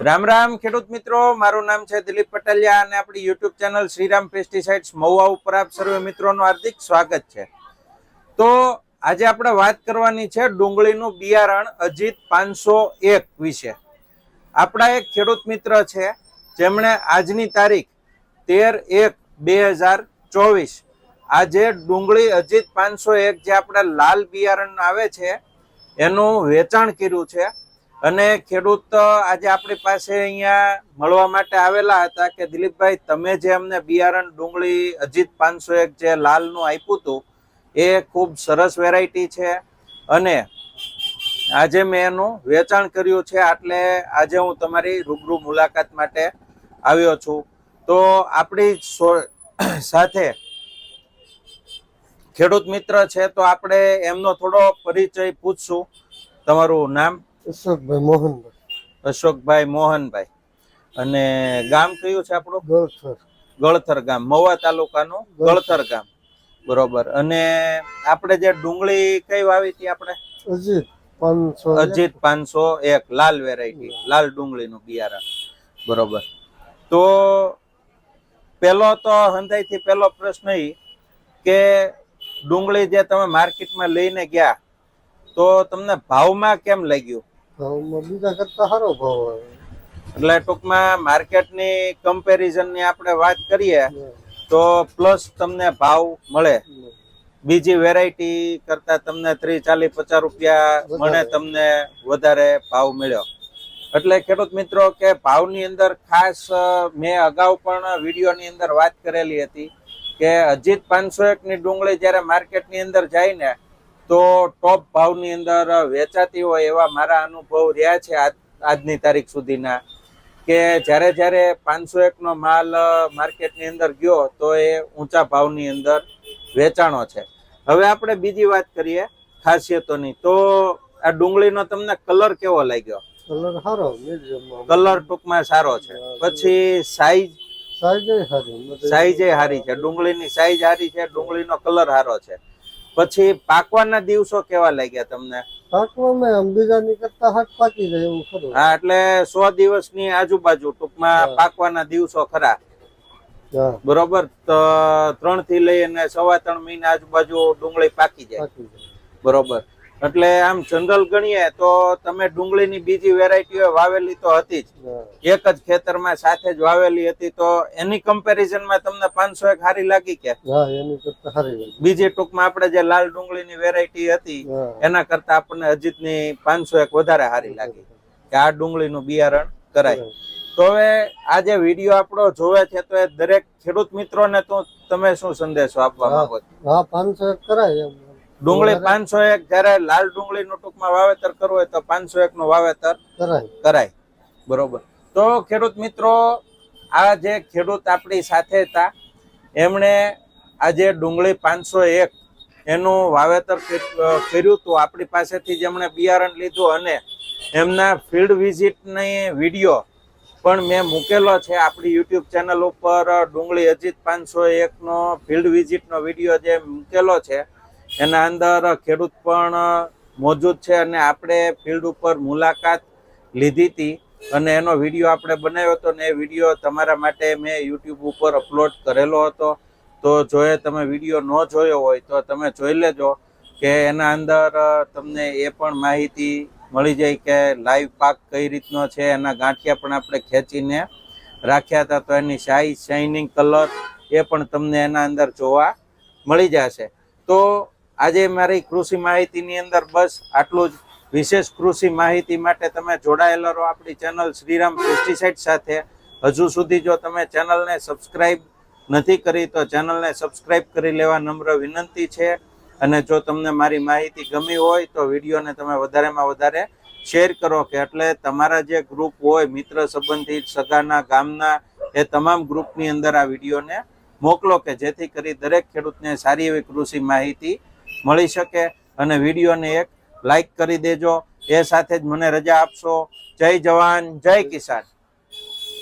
રામ રામ, ખેડૂત મિત્રો. મારું નામ છે દિલીપ પટેલિયા અને આપણી YouTube channel Shriram pesticides Mahuva ઉપર આપ સર્વે મિત્રોનું હાર્દિક સ્વાગત છે. તો આજે આપણે વાત કરવાની છે ડુંગળીનું બિયારણ અજીત પાંચસો એક વિશે. આપણા એક ખેડૂત મિત્ર છે, જેમણે આજની તારીખ તેર એક બે હજાર ચોવીસ. આજે ડુંગળી અજીત પાંચસો એક જે આપણે લાલ બિયારણ આવે છે, એનું વેચાણ કર્યું છે. અને ખેડૂત આજે આપણી પાસે અહીંયા મળવા માટે આવેલા હતા કે દિલીપભાઈ, તમે જે અમને બિયારણ ડુંગળી, અજીત પાંચસો એક જે લાલનું આપ્યું હતું, એ ખૂબ સરસ વેરાયટી છે. અને આજે મેં એનું વેચાણ કર્યું છે એટલે આજે હું તમારી રૂબરૂ મુલાકાત માટે આવ્યો છું. તો આપણી સાથે ખેડૂત મિત્ર છે, તો આપણે એમનો થોડો પરિચય પૂછશું. તમારું નામ? અશોકભાઈ મોહનભાઈ. અશોકભાઈ મોહનભાઈ. અને ગામ કયું છે આપણું? ગળથર. ગળથર ગામ. મવા તાલુકાનું ગળથર. ગામ. બરોબર. અને આપણે જે ડુંગળી કઈ વાવી હતી આપણે? અજીત પાંચસો અજીત પાંચસો એક લાલ વેરાયટી. લાલ ડુંગળીનું બિયારણ. બરોબર. તો પેલો તો હંધાઈથી પેલો પ્રશ્ન એ કે ડુંગળી જે તમે માર્કેટમાં લઈને ગયા તો તમને ભાવમાં કેમ લાગ્યું? ભાવમાં બીજા કરતા સારો ભાવ આવે એટલે ટૂંકમાં માર્કેટની કમ્પેરિઝનની આપણે વાત કરીએ તો પ્લસ તમને ભાવ મળે. બીજી વેરાયટી કરતા તમને ત્રીસ ચાલીસ પચાસ રૂપિયા મને તમને વધારે ભાવ મળ્યો. એટલે ખેડૂત મિત્રો કે ભાવની અંદર ખાસ મેં અગાઉ પણ વિડીયોની અંદર વાત કરેલી હતી કે અજીત પાંચસો એકની ડુંગળી જ્યારે માર્કેટની અંદર જાય ને તો ટોપ ભાવની અંદર વેચાતી હોય એવા મારા અનુભવ રહ્યા છે આજ આજની તારીખ સુધીના. કે જ્યારે જ્યારે પાંચસો એકનો માલ માર્કેટની અંદર ગયો તો એ ઊંચા ભાવની અંદર વેચાણો છે. હવે આપણે બીજી વાત કરીએ ખાસિયતોની. તો આ ડુંગળીનો તમને કલર કેવો લાગ્યો? કલર સારો કલર ટૂંકમાં સારો છે. પછી સાઈઝ સાઈઝ સારી છે. ડુંગળીની સાઈઝ સારી છે ડુંગળીનો કલર સારો છે. પછી પાકવાના દિવસો કેવા લાગ્યા તમને? પાકવામાં કરતા હાથ પાકી જાય એવું ખરું. હા એટલે સો દિવસની આજુબાજુ ટૂંકમાં. પાકવાના દિવસો ખરા. બરોબર? તો ત્રણથી લઈને સવા ત્રણ મહિના આજુબાજુ ડુંગળી પાકી જાય. બરોબર. એટલે આમ જનરલ ગણીએ તો તમે ડુંગળીની બીજી વેરાયટીઓ વાવેલી તો હતી જ. એક જ ખેતરમાં સાથે જ વાવેલી હતી તો એની કમ્પેરિઝનમાં તમને પાંચસો એક હારી લાગી કે? સારી બીજી ટૂંકમાં આપણે જે લાલ ડુંગળીની વેરાયટી હતી એના કરતા આપણને અજીતની પાંચસો એક વધારે હારી લાગી કે આ ડુંગળીનું બિયારણ કરાય. તો હવે આ જે વીડિયો આપણો જોવે છે તો એ દરેક ખેડૂત મિત્રોને તો તમે શું સંદેશો આપવા. માંગો છો? હા પાંચસો એક કરાય ડુંગળી પાંચસો એક જયારે લાલ ડુંગળી નું ટૂંકમાં વાવેતર કરવું હોય તો પાંચસો એક નું વાવેતર કરાય. બરોબર. તો ખેડૂત મિત્રો આ જે ખેડૂત આપણી સાથે હતા એમણે આજે ડુંગળી પાંચસો એક એનું વાવેતર કર્યું હતું આપણી પાસેથી જેમણે બિયારણ લીધું અને એમના ફિલ્ડ વિઝિટની વીડિયો પણ મેં મૂકેલો છે આપણી યુટ્યુબ ચેનલ ઉપર. ડુંગળી અજીત પાંચસો એકનો ફિલ્ડ વિઝિટનો વીડિયો જે મૂકેલો છે. એના અંદર ખેડૂત પણ મોજૂદ છે અને આપણે ફિલ્ડ ઉપર મુલાકાત લીધી હતી અને એનો વીડિયો આપણે બનાવ્યો હતો ને એ વીડિયો તમારા માટે મેં યુટ્યુબ ઉપર અપલોડ કરેલો હતો. તો જો એ તમે વીડિયો ન જોયો હોય તો તમે જોઈ લેજો કે એના અંદર તમને એ પણ માહિતી મળી જાય કે લાઈવ પાક કઈ રીતનો છે, એના ગાંઠિયા પણ આપણે ખેંચીને રાખ્યા હતા તો એની સાઈઝ શાઇનિંગ કલર એ પણ તમને એના અંદર જોવા મળી જશે. તો આજે મારી કૃષિ માહિતીની અંદર બસ આટલું જ. વિશેષ કૃષિ માહિતી માટે તમે જોડાયેલા રહો આપણી ચેનલ શ્રીરામ પેસ્ટિસાઇડ સાથે. હજુ સુધી જો તમે ચેનલને સબસ્ક્રાઇબ નથી કરી તો ચેનલને સબસ્ક્રાઇબ કરી લેવા નમ્ર વિનંતી છે. અને જો તમને મારી માહિતી ગમી હોય તો વિડીયોને તમે વધારેમાં વધારે શેર કરો કે એટલે તમારા જે ગ્રુપ હોય, મિત્ર સંબંધી, સગાના, ગામના, એ તમામ ગ્રુપની અંદર આ વિડીયોને મોકલો કે જેથી કરી દરેક ખેડૂતને સારી એવી કૃષિ માહિતી મળી શકે અને વિડીયોને એક લાઈક કરી દેજો. એ સાથે જ મને રજા આપશો. જય જવાન, જય કિસાન.